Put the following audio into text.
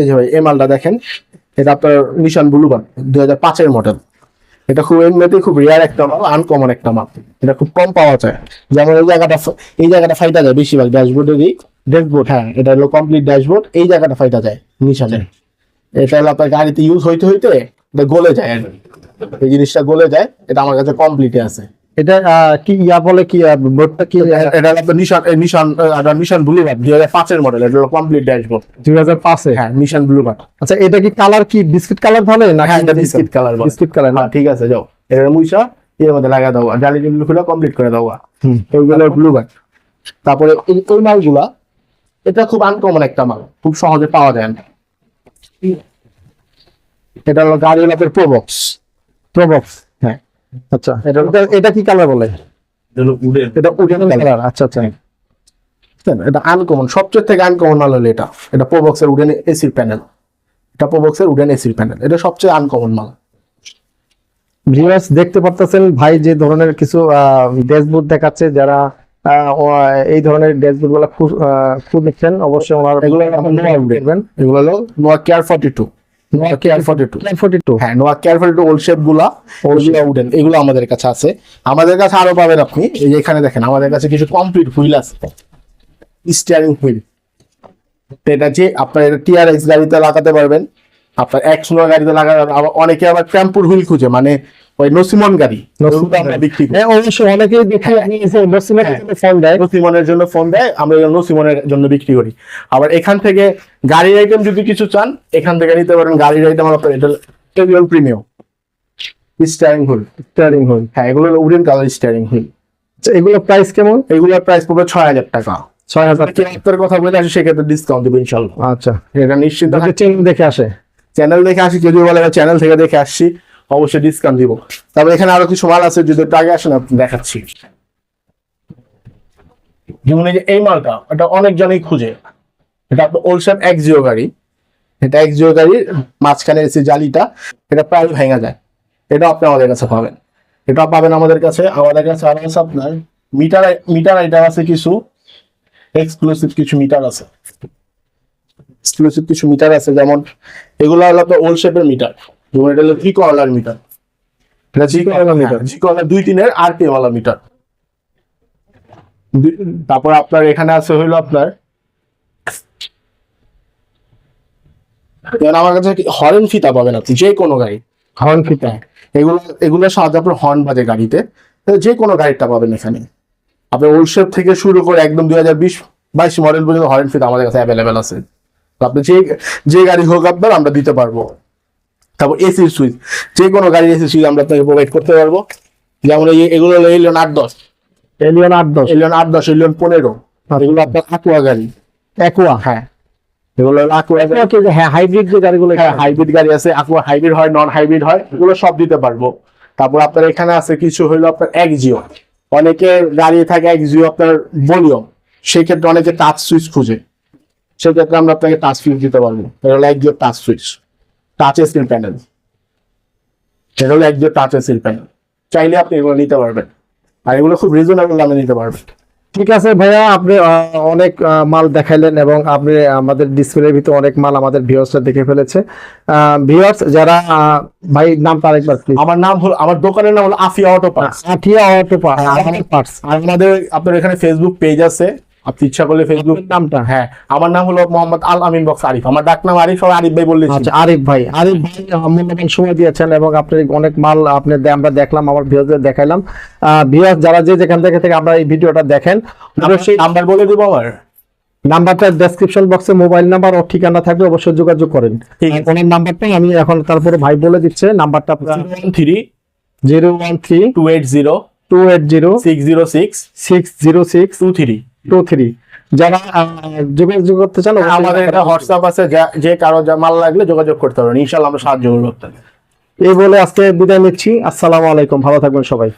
এই যে ভাই, এই দেখেন, এটা আপনার নিশান দুই হাজার মডেল এটা খুব এমনিতেই খুব রেয়ার একটা মাল আনকমন একটা মাল। এটা খুব কম পাওয়া যায়। যেমন এই জায়গাটা এই জায়গাটা ফাইটা যায় বেশিরভাগ ড্যাশবোর্ডেরই। ড্যাশবোর্ড হ্যাঁ এটা হলো কমপ্লিট ড্যাশবোর্ড এই জায়গাটা ফাইটা যায় নিশানের এটা হলো আপনার গাড়িতে ইউজ হইতে হইতে, এটা গলে যায় এই জিনিসটা গলে যায়, এটা আমার কাছে কমপ্লিটে আছে। এটা কি ইয়া বলে কি বোর্ডটা কি? এটা হলো আপনার নিশান এই নিশান আহ, নিশান ব্লুবার্ড দুই হাজার পাঁচের মডেল এটা হলো কমপ্লিট ড্যাশবোর্ড দুই হাজার পাঁচে হ্যাঁ নিশান ব্লুবার্ড আচ্ছা এটা কি কালার কি বিস্কিট কালার ভালো না হ্যাঁ এটা বিস্কিট কালার বিস্কিট কালার না? হ্যাঁ ঠিক আছে যাও। এটা মুইসা এর মধ্যে লাগা দাও। আর জালি জুলি খুলে কমপ্লিট করে দাও। তারপরে এই ওই মালগুলা এটা খুব আনকমন একটা মাল খুব সহজে পাওয়া যায় না। এটা হলো গাড়ি প্রবক্স প্রবক্স হ্যাঁ আচ্ছা। এটা এটা কি কালার বলে? এটা উডেন কালার আচ্ছা আচ্ছা। এটা আনকমন সবচেয়ে থেকে আনকমন মাল হলো এটা। এটা প্রবক্সের উডেন এসির প্যানেল এটা প্রবক্সের উডেন এসির প্যানেল এটা সবচেয়ে আনকমন মাল। ভিউয়ার্স দেখতে পারতেছেন ভাই যে ধরনের কিছু ড্যাশবোর্ড দেখাচ্ছে যারা আহ, এই ধরনের ড্যাশবোর্ডগুলো খুঁজছেন অবশ্যই ওনার এগুলো এখন নোয়া উডেন এগুলো হলো Noah KR forty two Noah KR forty two forty two হ্যাঁ Noah KR forty two old শেপগুলা wooden এগুলো আমাদের কাছে আছে। আমাদের কাছে আরও পাবেন আপনি এই যে এখানে দেখেন আমাদের কাছে কিছু কমপ্লিট হুইল আছে। স্টিয়ারিং হুইল এটা যে আপনার এটা টিআরএক্স গাড়িতে লাগাতে পারবেন আপনার একশো গাড়িতে লাগাতে পারবেন। আবার অনেকে আবার ক্র্যাম্পুর হুইল খুঁজে মানে ওই নসিমন গাড়ি। বিক্রি হ্যাঁ অবশ্যই অনেকেই দেখে নসিমের ফোন দেয়। নসিমনের জন্য ফোন দেয় আমরা নসিমনের জন্য বিক্রি করি। আবার এখান থেকে গাড়ির আইটেম যদি কিছু চান এখান থেকে নিতে পারেন। গাড়ির আইটেম আপনার এটা টেবিয়ন premium steering wheel steering wheel হ্যাঁ এগুলো উডেন কালার স্টিয়ারিং হুইল আচ্ছা এগুলো প্রাইস কেমন? এগুলোর প্রাইস পড়বে ছয় হাজার টাকা। ছয় হাজার কেনার কথা বলে আসি সেক্ষেত্রে ডিসকাউন্ট দেবো ইনশাল্লাহ। আচ্ছা। এটা নিশ্চিত দেখে আসে। চ্যানেল দেখে আসি যদি বলে চ্যানেল থেকে দেখে আসছি। অবশ্যই ডিসকাউন্ট দিব। তারপর এখানে আরও কিছু মাল আছে, যদি আগে আসেন দেখাচ্ছি। যেমন এই যে এই মালটা, এটা অনেক অনেকজনই খুঁজে। এটা আপনার ওলসেপ এক এক্সিও গাড়ি। এটা এক এক্সিও গাড়ির মাঝখানে এসে জালিটা, এটা প্রায় ভেঙে যায়। এটা আপনি আমাদের কাছে পাবেন। এটা পাবেন আমাদের কাছে। আমাদের কাছে আর আছে আপনার মিটার মিটার আইটেম আছে কিছু। এক্সক্লুসিভ কিছু মিটার আছে। এক্সক্লুসিভ কিছু মিটার আছে, যেমন এগুলো হলো আপনার ওল্ড শেপের মিটার যেমন এটা হলো থ্রি কর্নার মিটার এটা মিটার দুই তিনের আরপিএম ওয়ালা মিটার তারপর আপনার এখানে আছে হইল আপনার আমার কাছে হরেন ফিতা পাবেন আপনি যে কোনো গাড়ি হর্ন ফিতা। এগুলো এগুলোর সাহায্যে আপনার হর্ন বাজে গাড়িতে। যে কোনো গাড়িটা পাবেন এখানে। আপনার ওল্ড শেপ থেকে শুরু করে একদম দুই হাজার বিশ বাইশ মডেল পর্যন্ত হরেন ফিতা আমাদের কাছে অ্যাভেলেবেল আছে। তো আপনি যে যে গাড়ি হোক আপনার আমরা দিতে পারব। তারপর এসির সুইচ যে কোনো গাড়ির এসি সুইচ আমরা আপনাকে প্রোভাইড করতে পারব। যেমন এই এগুলো হলো এলিয়ন আট দশ। এলিয়ন আট দশ। এলিয়ন আট দশ এলিয়ন পনেরো। এগুলো আপনার আকুয়া গাড়ি। একুয়া হ্যাঁ। এগুলো হলো আকুয়া হ্যাঁ হাইব্রিড যে গাড়িগুলো হ্যাঁ হাইব্রিড গাড়ি আছে আকুয়া হাইব্রিড হয় নন হাইব্রিড হয় এগুলো সব দিতে পারব। তারপর আপনার এখানে আছে কিছু হইল আপনার এক জিও অনেকে গাড়ি থাকে এক জিও আপনার ভলিউম সেই ক্ষেত্রে অনেকে টাচ সুইচ খুঁজে। সেক্ষেত্রে আমরা আপনাকে টাচ সুইচ দিতে পারব। এটা হলো এক Jio touch switch touch screen panel এটা হলো এক জিও টাচ স্ক্রিন প্যানেল চাইলে আপনি এগুলো নিতে পারবেন। আর এগুলো খুব রিজনেবল দামে নিতে পারবেন। ঠিক আছে ভাইয়া আপনি অনেক মাল দেখাইলেন এবং আপনি আমাদের ডিসপ্লের ভিতরে অনেক মাল আমাদের ভিউয়ার্সরা দেখে ফেলেছে। ভিউয়ার্স যারা ভাই নামটা আরেকবার প্লিজ আমার নাম হলো আমার দোকানের নাম হলো Afia auto parts. Atia auto parts. আর আমাদের আপনার এখানে ফেসবুক পেজ আছে। আপনি ইচ্ছা করলে ফেসবুক নামটা? হ্যাঁ আমার নাম হলো মোহাম্মদ আল আমিন বক্স আরিফ। আমার ডাক নাম আরিফ সবাই আরিফ ভাই বললে আচ্ছা আরিফ ভাই আরিফ ভাই মূল্যবান সময় দিয়েছেন এবং আপনি অনেক মাল আপনি আমরা দেখলাম আমার ভিউয়ারদের দেখাইলাম। ভিউয়ার্স যারা যে যেখান থেকে থেকে আমরা এই ভিডিওটা দেখেন অবশ্যই নাম্বার বলে দিব আমার? নাম্বারটা ডেসক্রিপশন বক্সে মোবাইল নাম্বার ও ঠিকানা থাকবে অবশ্যই যোগাযোগ করেন। ঠিক আছে। ওনার নাম্বারটা আমি এখন তারপরে ভাই বলে দিচ্ছে নাম্বারটা three zero one three two eight zero two eight zero six zero six six zero six two three. Two three যারা আহ, যোগাযোগ করতে চান আমাদের একটা হোয়াটসঅ্যাপ আছে যে কারও যা মাল লাগলে যোগাযোগ করতে পারবেন। ইনশাল্লাহ আমরা সাহায্য করব। এই বলে আজকে বিদায় নিচ্ছি। আসসালামু আলাইকুম। ভালো থাকবেন সবাই।